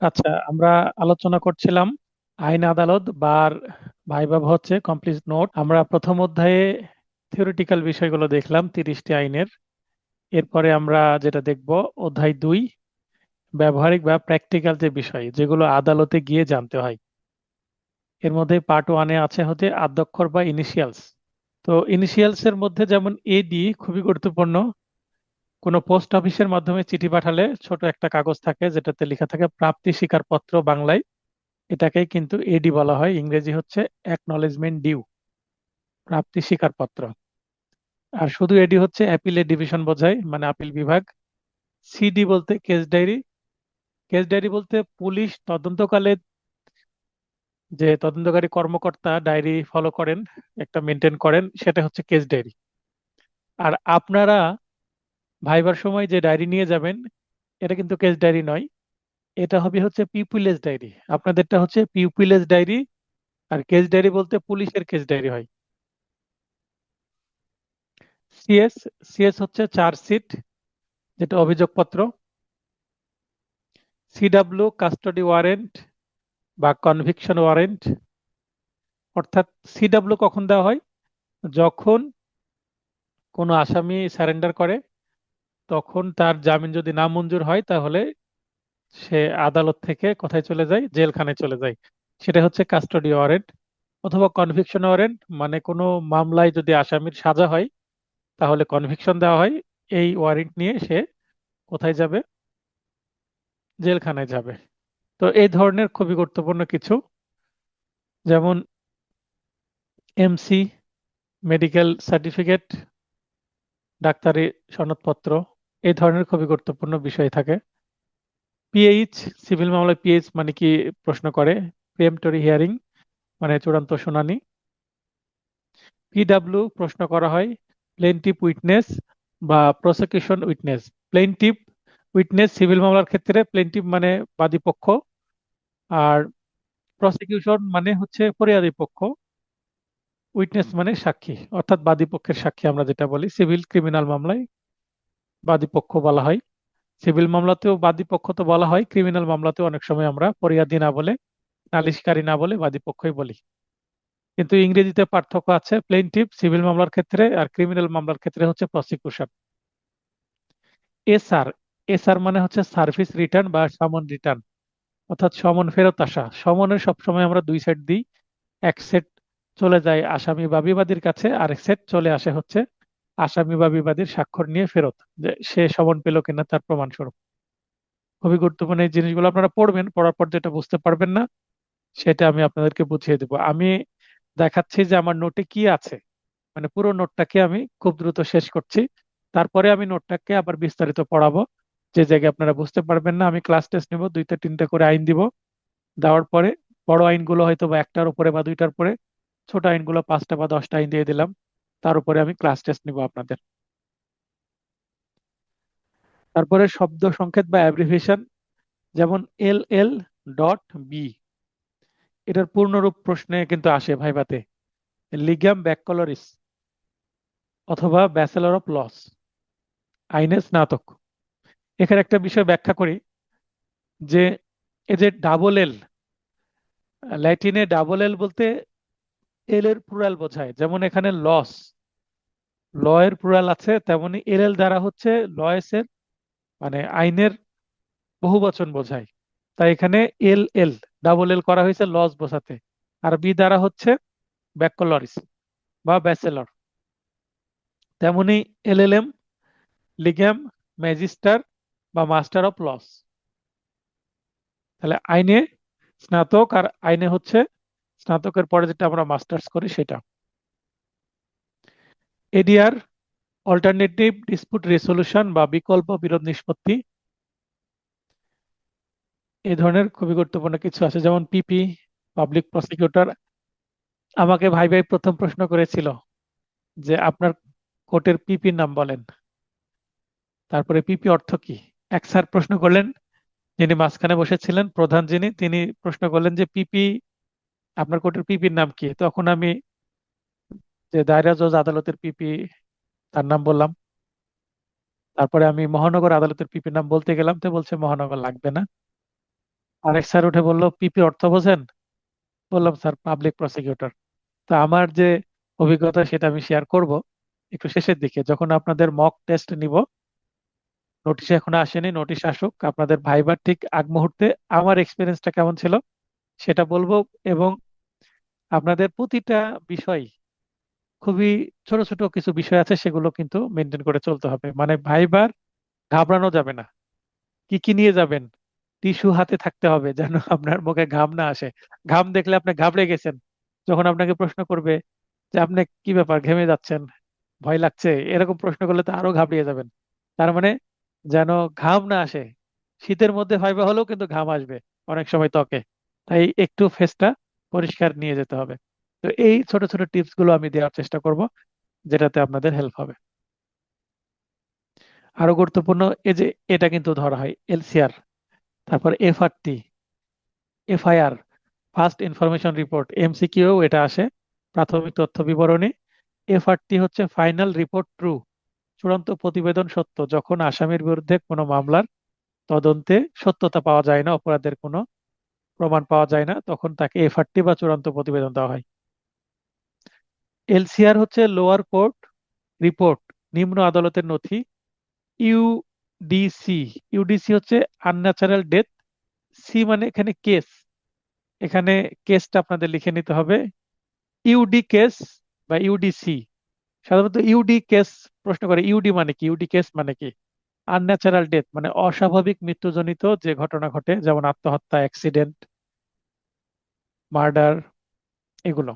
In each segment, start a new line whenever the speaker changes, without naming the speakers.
আচ্ছা আমরা আলোচনা করছিলাম আইন আদালত বার ভাইবা হচ্ছে কমপ্লিট নোট। আমরা প্রথম অধ্যায়ে থিওরিটিক্যাল বিষয়গুলো দেখলাম, তিরিশটি আইনের। এরপরে আমরা যেটা দেখব, অধ্যায় দুই, ব্যবহারিক বা প্র্যাকটিক্যাল যে বিষয়, যেগুলো আদালতে গিয়ে জানতে হয়। এর মধ্যে পার্ট ওয়ানে আছে হচ্ছে আদ্যক্ষর বা ইনিশিয়ালস। তো ইনিশিয়ালস এর মধ্যে যেমন এডি খুবই গুরুত্বপূর্ণ কোনো পোস্ট অফিসের মাধ্যমে চিঠি পাঠালে ছোট একটা কাগজ থাকে যেটাতে লেখা থাকে প্রাপ্তি স্বীকারপত্র বাংলায়। এটাকেই কিন্তু এডি বলা হয়, ইংরেজি হচ্ছে অ্যাকনলেজমেন্ট ডিউ প্রাপ্তি স্বীকারপত্র। আর শুধু এডি হচ্ছে অ্যাপিলের ডিভিশন বোঝায় মানে আপিল বিভাগ। সিডি বলতে কেস ডায়েরি কেস ডায়েরি বলতে পুলিশ তদন্তকালে যে তদন্তকারী কর্মকর্তা ডায়েরি ফলো করেন, একটা মেনটেন করেন, সেটা হচ্ছে কেস ডায়েরি আর আপনারা ভাইবার সময় যে ডায়েরি নিয়ে যাবেন, এটা কিন্তু কেস ডায়েরি নয়। এটা হবে হচ্ছে পিপুলেস ডায়েরি। আপনাদেরটা হচ্ছে পিপুলেস ডায়েরি আর কেস ডায়েরি বলতে পুলিশের কেস ডায়েরি হয়। সিএস সিএস হচ্ছে চার্জশিট যেটা অভিযোগপত্র। সিডাব্লিউ কাস্টডি ওয়ারেন্ট বা কনভিকশন ওয়ারেন্ট অর্থাৎ সিডাব্লিউ কখন দেওয়া হয়? যখন কোনো আসামি সারেন্ডার করে তখন তার জামিন যদি না মঞ্জুর হয়, তাহলে সে আদালত থেকে কোথায় চলে যায়? জেলখানায় চলে যায়। সেটা হচ্ছে কাস্টডি ওয়ারেন্ট অথবা কনভিকশন ওয়ারেন্ট মানে কোনো মামলায় যদি আসামির সাজা হয়, তাহলে কনভিকশন দেওয়া হয়। এই ওয়ারেন্ট নিয়ে সে কোথায় যাবে? জেলখানায় যাবে। তো এই ধরনের খুবই গুরুত্বপূর্ণ কিছু, যেমন এমসি, মেডিকেল সার্টিফিকেট, ডাক্তারি সনদপত্র। এই ধরনের খুবই গুরুত্বপূর্ণ বিষয় থাকে। পিএইচ সিভিল মামলায় পিএইচ মানে কি প্রশ্ন করে? প্রিএমটরি হিয়ারিং মানে চূড়ান্ত শুনানি। পিডাব্লিউ প্রশ্ন করা হয় প্লেনটিভ উইটনেস বা prosecution witness plaintiff witness civil মামলার ক্ষেত্রে প্লেনটিভ মানে বাদী পক্ষ, আর প্রসিকিউশন মানে হচ্ছে ফরিয়াদি পক্ষ। উইটনেস মানে সাক্ষী, অর্থাৎ বাদী পক্ষের সাক্ষী আমরা যেটা বলি সিভিল ক্রিমিনাল মামলায়। বাদী পক্ষ বলা হয়। সিভিল মামলাতেও বাদী পক্ষ তো বলা হয়, ক্রিমিনাল মামলাতেও অনেক সময় আমরা ফরিয়াদি না বলে, নালিশকারী না বলে বাদী পক্ষই বলি। কিন্তু ইংরেজিতে পার্থক্য আছে প্লেনটিভ সিভিল মামলার ক্ষেত্রে আর ক্রিমিনাল মামলার ক্ষেত্রে হচ্ছে প্রসিকিউশন এসআর এসআর মানে হচ্ছে সার্ভিস রিটার্ন বা সমন রিটার্ন অর্থাৎ সমন ফেরত আসা। সমনের সবসময় আমরা দুই সেট দিই, এক সেট চলে যায় আসামি বা বিবাদীর কাছে, আরেক সেট চলে আসে হচ্ছে আসামি বা বিবাদীর স্বাক্ষর নিয়ে ফেরত, যে সে সমন পেল কিনা তার প্রমাণস্বরূপ। খুবই গুরুত্বপূর্ণ এই জিনিসগুলো আপনারা পড়বেন, পড়ার পর যেটা বুঝতে পারবেন না, সেটা আমি আপনাদেরকে বুঝিয়ে দেব। আমি দেখাচ্ছি যে আমার নোটে কি আছে মানে পুরো নোটটাকে আমি খুব দ্রুত শেষ করছি। তারপরে আমি নোটটাকে আবার বিস্তারিত পড়াবো। যে জায়গায় আপনারা বুঝতে পারবেন না, আমি ক্লাস টেস্ট নিব, দুইটা তিনটা করে আইন দিব। দেওয়ার পরে বড় আইনগুলো হয়তো বা একটার উপরে বা দুইটার পরে, ছোট আইনগুলো পাঁচটা বা দশটা আইন দিয়ে দিলাম। তার উপরে আমি ক্লাস টেস্ট নিব আপনাদের। তারপরে শব্দ সংকেত বা অ্যাব্রিভিয়েশন যেমন এল এল ডট বি এটার পূর্ণরূপ প্রশ্নে কিন্তু আসে ভাইবাতে লিগাম ব্যাককলরিস অথবা ব্যাচেলর অফ লস আইনে স্নাতক। এখানে একটা বিষয় ব্যাখ্যা করি, যে এই যে ডাবল এল ল্যাটিনে ডাবল এল বলতে এল এর প্লুরাল বোঝায়, যেমন এখানে লস ল এর প্লুরাল আছে, তেমনি এল এল দ্বারা হচ্ছে লয়েস এর মানে আইনের বহু বচন বোঝায়। তাই এখানে এল এল ডাবল এল করা হয়েছে লস বোঝাতে আর বি দ্বারা হচ্ছে ব্যাকলরিস বা ব্যাচেলর। তেমনি এল এল এম, লিগ্যাম, ম্যাজিস্টার বা মাস্টার অফ লস। তাহলে আইনে স্নাতক আর আইনে হচ্ছে স্নাতকের পরে যেটা আমরা মাস্টার্স করি সেটা। এডিআর অল্টারনেটিভ ডিসপুট রেসলিউশন বা বিকল্প বিরোধ নিষ্পত্তি। এই ধরনের খুবই গুরুত্বপূর্ণ কিছু আছে, যেমন পিপি পাবলিক প্রসিকিউটর আমাকে ভাই ভাই প্রথম প্রশ্ন করেছিল যে আপনার কোর্টের পিপির নাম বলেন। তারপরে পিপি অর্থ কি? এক স্যার প্রশ্ন করলেন, যিনি মাঝখানে বসেছিলেন, প্রধান যিনি, তিনি প্রশ্ন করলেন যে পিপি আপনার কোর্টের পিপির নাম কি? তখন আমি যে দায়রা জজ আদালতের পিপি তার নাম বললাম। তারপরে আমি মহানগর আদালতের পিপির নাম বলতে গেলাম, তো বলছে মহানগর লাগবে না। আরেক স্যার উঠে বলল পিপি অর্থ বোঝেন? বললাম স্যার পাবলিক প্রসিকিউটর তো আমার যে অভিজ্ঞতা সেটা আমি শেয়ার করব একটু শেষের দিকে। যখন আপনাদের মক টেস্ট নিব নোটিশ এখনও আসেনি নোটিশ আসুক। আপনাদের ভাইবার ঠিক আগ মুহূর্তে আমার এক্সপিরিয়েন্সটা কেমন ছিল সেটা বলব এবং আপনাদের প্রতিটা বিষয় খুবই ছোট ছোট কিছু বিষয় আছে, সেগুলো কিন্তু মেনটেন করে চলতে হবে। মানে ভাইবার ঘাবড়ানো যাবে না। কি কি নিয়ে যাবেন? টিস্যু হাতে থাকতে হবে যেন আপনার মুখে ঘাম না আসে। ঘাম দেখলে আপনি ঘাবড়ে গেছেন। যখন আপনাকে প্রশ্ন করবে যে, আপনি কি ব্যাপার, ঘেমে যাচ্ছেন? ভয় লাগছে? এরকম প্রশ্ন করলে তো আরও ঘাবড়িয়ে যাবেন। তার মানে যেন ঘাম না আসে। শীতের মধ্যে ভাইবা হলেও কিন্তু ঘাম আসবে অনেক সময় ত্বকে। তাই একটু ফেসটা পরিষ্কার নিয়ে যেতে হবে। তো এই ছোট ছোট টিপসগুলো আমি দেওয়ার চেষ্টা করব, যেটাতে আপনাদের হেল্প হবে। আরও গুরুত্বপূর্ণ, এই যে এটা কিন্তু ধরা হয় এলসিআর তারপর FRT FIR first information report MCQ এটা আসে, প্রাথমিক তথ্য বিবরণী। এফআরটি হচ্ছে ফাইনাল রিপোর্ট ট্রু চূড়ান্ত প্রতিবেদন সত্য, যখন আসামির বিরুদ্ধে কোনো মামলার তদন্তে সত্যতা পাওয়া যায় না, অপরাধের কোনো প্রমাণ পাওয়া যায় না, তখন তাকে এফআরটি বা চূড়ান্ত প্রতিবেদন দেওয়া হয়। এলসিআর হচ্ছে লোয়ার কোর্ট রিপোর্ট নিম্ন আদালতের নথি ইউডিসি ইউডিসি হচ্ছে আনন্যাচারাল ডেথ সি মানে এখানে কেস এখানে কেসটা আপনাদের লিখে নিতে হবে ইউডি কেস বা ইউডিসি সাধারণত ইউডি কেস প্রশ্ন করে ইউডি মানে কি ইউডি কেস মানে কি? আনন্যাচারাল ডেথ মানে অস্বাভাবিক মৃত্যুজনিত যে ঘটনা ঘটে, যেমন আত্মহত্যা অ্যাক্সিডেন্ট মার্ডার এগুলো।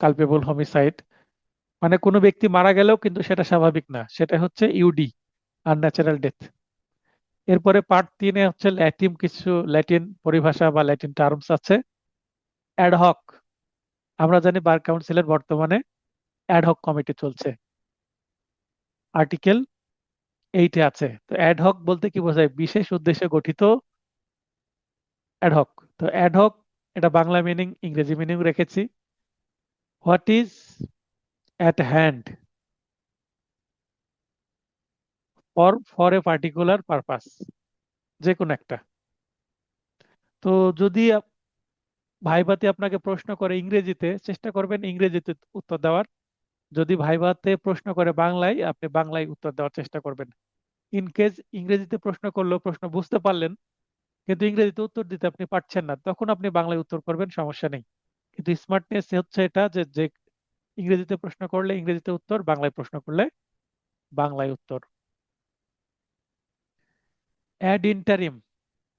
কালপেবল হোমিসাইড মানে কোনো ব্যক্তি মারা গেলেও কিন্তু সেটা স্বাভাবিক না। সেটা হচ্ছে ইউডি আনন্যাচারাল ডেথ এরপরে পার্ট তিনে হচ্ছে ল্যাটিন কিছু ল্যাটিন পরিভাষা বা ল্যাটিন টার্মস আছে। অ্যাডহক আমরা জানি বার কাউন্সিলের বর্তমানে অ্যাডহক কমিটি চলছে। আর্টিকেল এইটে আছে। তো অ্যাডহক বলতে কি বোঝায়? বিশেষ উদ্দেশ্যে গঠিত অ্যাডহক তো অ্যাডহক এটা বাংলা মিনিং ইংরেজি মিনিং রেখেছি। What is at hand for for a particular purpose যে কোনো একটা। তো যদি ভাইভাতে আপনাকে প্রশ্ন করে ইংরেজিতে, চেষ্টা করবেন ইংরেজিতে উত্তর দেওয়ার। যদি ভাইভাতে প্রশ্ন করে বাংলায়, আপনি বাংলায় উত্তর দেওয়ার চেষ্টা করবেন। ইন কেস ইংরেজিতে প্রশ্ন করলেও প্রশ্ন বুঝতে পারলেন, কিন্তু ইংরেজিতে উত্তর দিতে আপনি পারছেন না, তখন আপনি বাংলায় উত্তর করবেন, সমস্যা নেই। কিন্তু স্মার্টনেস হচ্ছে এটা যে যে ইংরেজিতে প্রশ্ন করলে ইংরেজিতে উত্তর, বাংলায় প্রশ্ন করলে বাংলায় উত্তর। Ad interim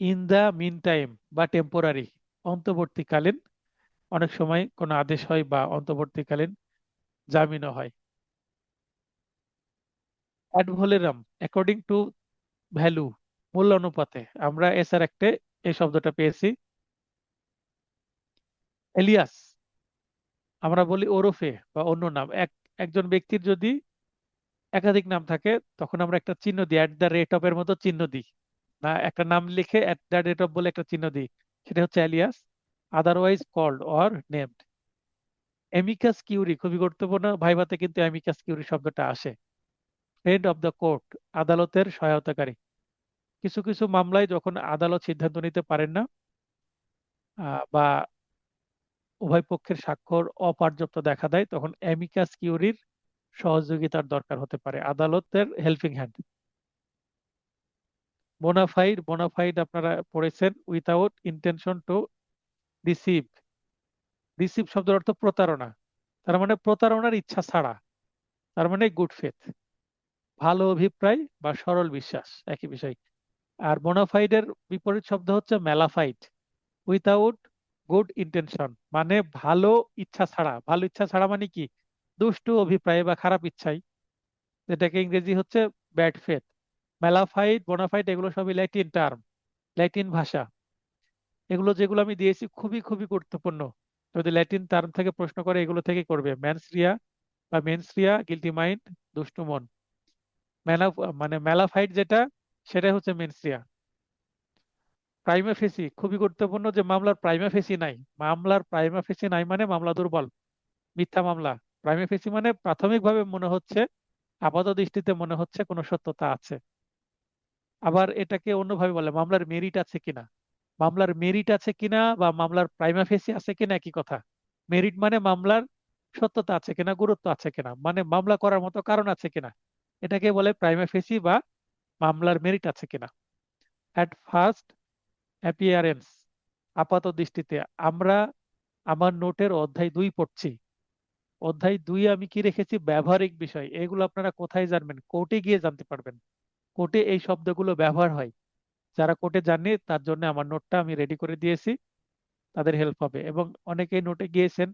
in the meantime বা টেম্পোরারি অন্তর্বর্তীকালীন, অনেক সময় কোনো আদেশ হয় বা অন্তর্বর্তীকালীন জামিনও হয়। Ad valorem according to value মূল্য অনুপাতে আমরা এসআর একটা, এই শব্দটা পেয়েছি। এলিয়াস, আমরা বলি ওরফে বা অন্য নাম। এক, একজন ব্যক্তির যদি একাধিক নাম থাকে, তখন আমরা একটা চিহ্ন দিই অ্যাট দ্য রেট অফ এর মতো চিহ্ন দিই। না, একটা নাম লিখে অ্যাট দ্য রেট অফ বলে একটা চিহ্ন দিই। সেটা হচ্ছে alias otherwise called or named amicus curiae, খুবই গুরুত্বপূর্ণ, ভাইভাতে কিন্তু এমিকাস কিউরি শব্দটা আসে। ফ্রেন্ড অফ দ্য কোর্ট আদালতের সহায়তাকারী। কিছু কিছু মামলায় যখন আদালত সিদ্ধান্ত নিতে পারেন না বা উভয় পক্ষের স্বাক্ষর অপর্যাপ্ত দেখা দেয়, তখন অ্যামিকাস কিউরির সহযোগিতার দরকার হতে পারে। আদালতের হেল্পিং হ্যান্ড বোনাফাইড বোনাফাইড আপনারা পড়েছেন without intention to receive receive শব্দের অর্থ প্রতারণা। তার মানে প্রতারণার ইচ্ছা ছাড়া। তার মানে গুড ফেথ ভালো অভিপ্রায় বা সরল বিশ্বাস, একই বিষয়। আর বোনাফাইডের বিপরীত শব্দ হচ্ছে মেলাফাইড উইথাউট গুড ইন্টেনশন মানে ভালো ইচ্ছা ছাড়া। ভালো ইচ্ছা ছাড়া মানে কি? দুষ্টু, অভিপ্রায় বা খারাপ ইচ্ছাই। যেটাকে ইংরেজি হচ্ছে ব্যাড ফেথ মেলাফাইড বোনাফাইড এগুলো সবই ল্যাটিন টার্ম ল্যাটিন ভাষা। এগুলো যেগুলো আমি দিয়েছি খুবই খুবই গুরুত্বপূর্ণ। যদি ল্যাটিন টার্ম থেকে প্রশ্ন করে, এগুলো থেকে করবে। ম্যানসরিয়া বা মেনসরিয়া গিলটি মাইন্ড দুষ্টু মন। মেলা মানে মেলাফাইট যেটা, সেটাই হচ্ছে মেনসরিয়া প্রাইমা ফেসি খুবই গুরুত্বপূর্ণ যে মামলার প্রাইমা ফেসি নাই। মামলার প্রাইমা ফেসি নাই মানে মামলা দুর্বল। মিথ্যা মামলা। প্রাইমা ফেসি মানে প্রাথমিকভাবে মনে হচ্ছে, আপাত দৃষ্টিতে মনে হচ্ছে কোনো সত্যতা আছে। আবার এটাকে অন্যভাবে বলে, মামলার মেরিট আছে কিনা? মামলার মেরিট আছে কিনা বা মামলার প্রাইমা ফেসি আছে কিনা একই কথা? মেরিট মানে মামলার সত্যতা আছে কিনা, গুরুত্ব আছে কিনা? মানে মামলা করার মতো কারণ আছে কিনা? এটাকে বলে প্রাইমা ফেসি বা মামলার মেরিট আছে কিনা? অ্যাট ফার্স্ট অ্যাপিয়ারেন্স আপাত দৃষ্টিতে। আমরা আমার নোটের অধ্যায় দুই পড়ছি। অধ্যায় দুই আমি কি রেখেছি? ব্যবহারিক বিষয়। এগুলো আপনারা কোথায় জানবেন? কোর্টে গিয়ে জানতে পারবেন। কোর্টে এই শব্দগুলো ব্যবহার হয়। যারা কোর্টে জানে তার জন্য আমার নোটটা আমি রেডি করে দিয়েছি। তাদের হেল্প হবে। এবং অনেকেই নোটে গিয়েছেন।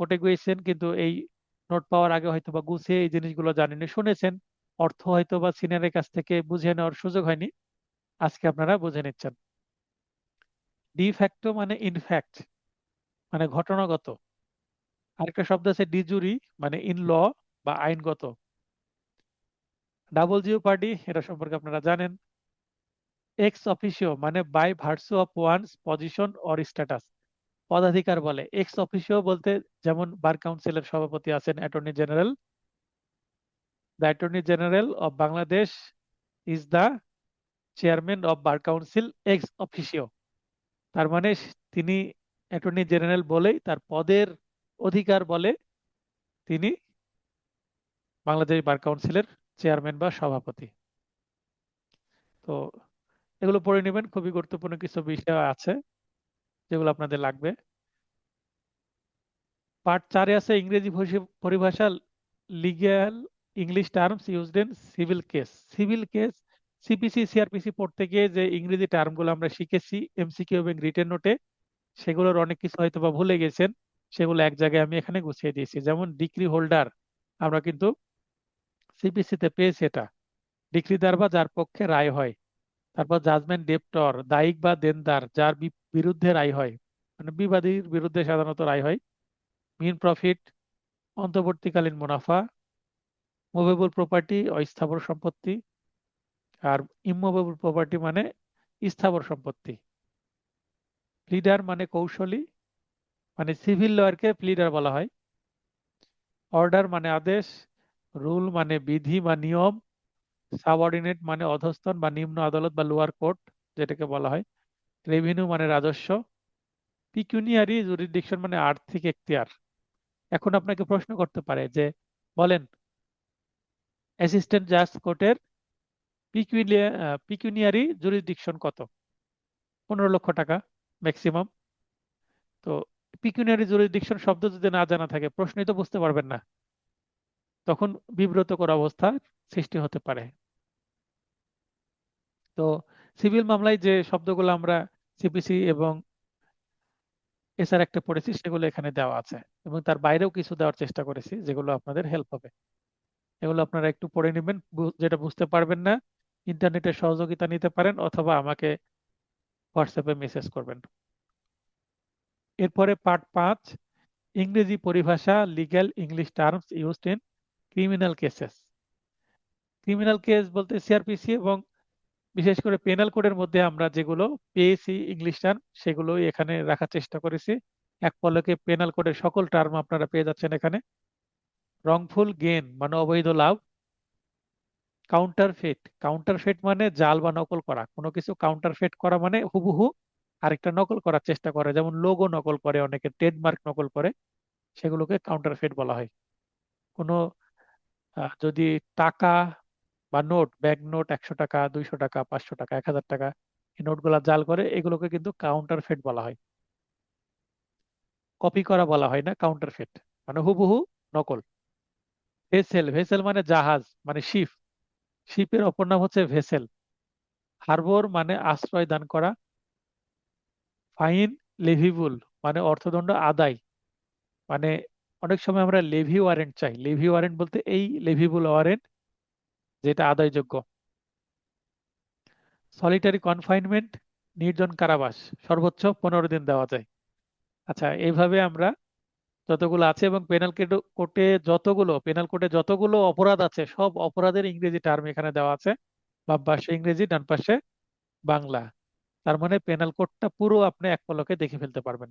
কোর্টে গিয়েছেন, কিন্তু এই নোট পাওয়ার আগে হয়তো বা গুছিয়ে এই জিনিসগুলো জানেনি শুনেছেন। অর্থ হয়তো বা সিনিয়রের কাছ থেকে বুঝে নেওয়ার সুযোগ হয়নি। আজকে আপনারা বুঝে নিচ্ছেন। ডি ফ্যাক্টো মানে ইনফ্যাক্ট মানে ঘটনাগত। আরেকটা শব্দ আছে ডিজুরি মানে ইন ল বা আইনগত। ডাবল জিও পার্টি এটা সম্পর্কে আপনারা জানেন। এক্স অফিসিও মানে by virtue of one's position or status পদাধিকার বলে। এক্স অফিসিও বলতে যেমন বার কাউন্সিলের সভাপতি আছেন attorney general. The attorney general of Bangladesh is the chairman of bar council ex officio তার মানে তিনি অ্যাটর্নি জেনারেল বলেই তার পদের অধিকার বলে তিনি বাংলাদেশ বার কাউন্সিলের চেয়ারম্যান বা সভাপতি। তো এগুলো পড়ে নেবেন, খুবই গুরুত্বপূর্ণ কিছু বিষয় আছে যেগুলো আপনাদের লাগবে। পার্ট চারে আছে ইংরেজি পরিভাষা, legal, English terms used in civil case. Civil case CPC CrPC পড়তে গিয়ে যে ইংরেজি টার্মগুলো আমরা শিখেছি এমসিকিউ এবং রিটেন নোটে সেগুলোর অনেক কিছু হয়তো বা ভুলে গেছেন, সেগুলো এক জায়গায় আমি এখানে গুছিয়ে দিয়েছি। যেমন ডিগ্রি হোল্ডার আমরা কিন্তু সিপিসিতে পেয়েছি এটা। ডিগ্রিদার বা যার পক্ষে রায় হয়, তারপর জাজমেন্ট ডেপ্টর দায়িক বা দেনদার, যার বিরুদ্ধে রায় হয় মানে বিবাদীর বিরুদ্ধে সাধারণত রায় হয় মিন প্রফিট অন্তর্বর্তীকালীন মুনাফা মুভেবল প্রপার্টি অস্থাবর সম্পত্তি আর ইমুভেবল প্রপার্টি মানে স্থাবর সম্পত্তি। প্লিডার মানে কৌশলী মানে সিভিল লয়ারকে প্লিডার বলা হয়। অর্ডার মানে আদেশ রুল মানে বিধি বা নিয়ম সাবঅর্ডিনেট মানে অধস্তন বা নিম্ন আদালত বা লোয়ার কোর্ট যেটাকে বলা হয়। রেভিনিউ মানে রাজস্ব। পিকুনিয়ারি জুরিডিকশন মানে আর্থিক এখতিয়ার। এখন আপনাকে প্রশ্ন করতে পারে যে, বলেন অ্যাসিস্ট্যান্ট জাজ কোর্টের পিকুনিয়ারি জুরিডিকশন কত? পনেরো লক্ষ টাকা ম্যাক্সিমাম। তো পিকুনিয়ারি জুরিডিকশন শব্দ যদি না জানা থাকে, প্রশ্নই তো বুঝতে পারবেন না। তখন বিব্রতকর অবস্থার সৃষ্টি হতে পারে। তো সিভিল মামলায় যে শব্দগুলো আমরা সিপিসি এবং এছাড়া একটা পড়েছি, সেগুলো এখানে দেওয়া আছে। এবং তার বাইরেও কিছু দেওয়ার চেষ্টা করেছি, যেগুলো আপনাদের হেল্প হবে। এগুলো আপনারা একটু পড়ে নেবেন যেটা বুঝতে পারবেন না ইন্টারনেটের সহযোগিতা নিতে পারেন অথবা আমাকে হোয়াটসঅ্যাপে মেসেজ করবেন। এরপরে পার্ট পাঁচ, ইংরেজি পরিভাষা legal English terms used in criminal cases criminal case বলতে সিআরপিসি এবং বিশেষ করে পেনাল কোডের মধ্যে আমরা যেগুলো পেয়েছি ইংলিশ টার্ম সেগুলোই এখানে রাখার চেষ্টা করেছি। এক পলকে পেনাল কোডের সকল টার্ম আপনারা পেয়ে যাচ্ছেন এখানে। রংফুল গেন মানে অবৈধ লাভ। কাউন্টার ফেট কাউন্টার ফেট মানে জাল বা নকল করা, কোনো কিছু কাউন্টার ফেট করা মানে হুবহু আরেকটা নকল করার চেষ্টা করে, যেমন লোগো নকল করে, অনেকে ট্রেডমার্ক নকল করে, সেগুলোকে কাউন্টার ফেট বলা হয়। কোনো যদি টাকা বা নোট ব্যাংক নোট একশো টাকা, দুইশো টাকা, পাঁচশো টাকা, এক হাজার টাকা, এই নোটগুলা জাল করে, এগুলোকে কিন্তু কাউন্টার ফেট বলা হয়। কপি করা বলা হয় না কাউন্টার ফেট মানে হুবহু নকল। ভেসেল ভেসেল মানে জাহাজ মানে শিপ। শিপের অপর নাম হচ্ছে ভেসেল। হারবোর মানে আশ্রয় দান করা। ফাইন লেভিবুল মানে অর্থদণ্ড আদায়। মানে অনেক সময় আমরা লেভি ওয়ারেন্ট চাই। লেভি ওয়ারেন্ট বলতে এই লেভিবুল ওয়ারেন্ট যেটা আদায়যোগ্য। সলিটারি কনফাইনমেন্ট, নির্জন কারাবাস, সর্বোচ্চ পনেরো দিন দেওয়া যায়। আচ্ছা এইভাবে আমরা যতগুলো আছে এবং পেনাল কোটে যতগুলো পেনাল কোটে যতগুলো অপরাধ আছে, সব অপরাধের ইংরেজি টার্ম এখানে দেওয়া আছে। বাম পাশে ইংরেজি, ডান পাশে বাংলা। তার মানে পেনাল কোডটা পুরো আপনি এক পলকে দেখে ফেলতে পারবেন।